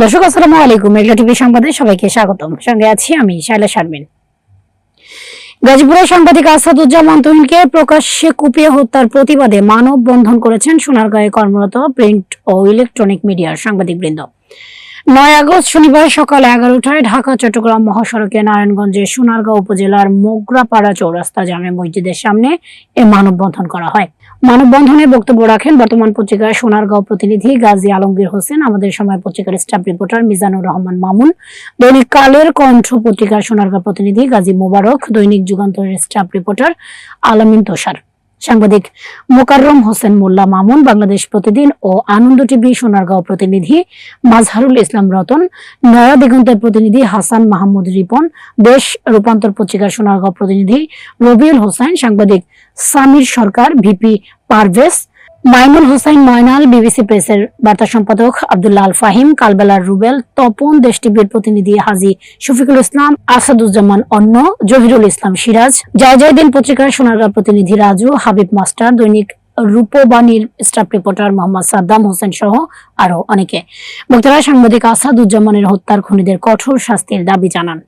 দর্শক, আসসালামু আলাইকুম। মেঘলা টিভি সংবাদে সবাইকে স্বাগতম। সঙ্গে আছি আমি শাইলা শারমিন। গাজীপুরের সাংবাদিক আসাদুজ্জামান তুহিনকে প্রকাশ্যে কুপিয়ে হত্যার প্রতিবাদে মানব বন্ধন করেছেন সোনারগাঁয়ে কর্মরত প্রিন্ট ও ইলেকট্রনিক মিডিয়ার সাংবাদিকবৃন্দ। নয় আগস্ট শনিবার সকাল এগারোটায় ঢাকা, চট্টগ্রাম মহাসড়কে নারায়ণগঞ্জের সোনারগাঁও উপজেলার মোগরাপাড়া চৌরাস্তা জামে মসজিদের সামনে এ মানববন্ধন করা হয়। মানববন্ধনে বক্তব্য রাখেন বর্তমান পত্রিকার সোনারগাঁও প্রতিনিধি গাজী আলমগীর হোসেন। আমাদের সময় পত্রিকার স্টাফ রিপোর্টার মিজানুর রহমান মামুন। দৈনিক কালের কণ্ঠ পত্রিকার সোনারগাঁও প্রতিনিধি গাজী মোবারক। দৈনিক যুগান্তরের স্টাফ রিপোর্টার আলামিন তোষার। সাংবাদিক মোকাররম হোসেন মোল্লা মামুন, বাংলাদেশ প্রতিদিন ও আনন্দ টিভি সোনারগাঁও প্রতিনিধি মাজহারুল ইসলাম রতন, নয়া দিগন্তের প্রতিনিধি হাসান মাহমুদ রিপন, দেশ রূপান্তর পত্রিকার সোনারগাঁও প্রতিনিধি রবিউল হোসেন, সাংবাদিক সামির সরকার, ভিপি পারভেজ মাইনুল হোসেন ময়নাল, বিবিসি প্রেসের বার্তা সম্পাদক আব্দুল্লাহ আল ফাহিম, কালবেলার রুবেল, তপন দেশ টিভির প্রতিনিধি হাজি শফিকুল ইসলাম, আসাদুজ্জামান অন্য জহিরুল ইসলাম সিরাজ জয়জয়দিন পত্রিকার সোনারগাঁ প্রতিনিধি রাজু, হাবিব মাস্টার, দৈনিক রূপবাণীর স্টাফ রিপোর্টার মোহাম্মদ সাদ্দাম হোসেন সহ আরও অনেকে। বক্তারা সাংবাদিক আসাদুজ্জামানের হত্যার খুনিদের কঠোর শাস্তির দাবি জানান।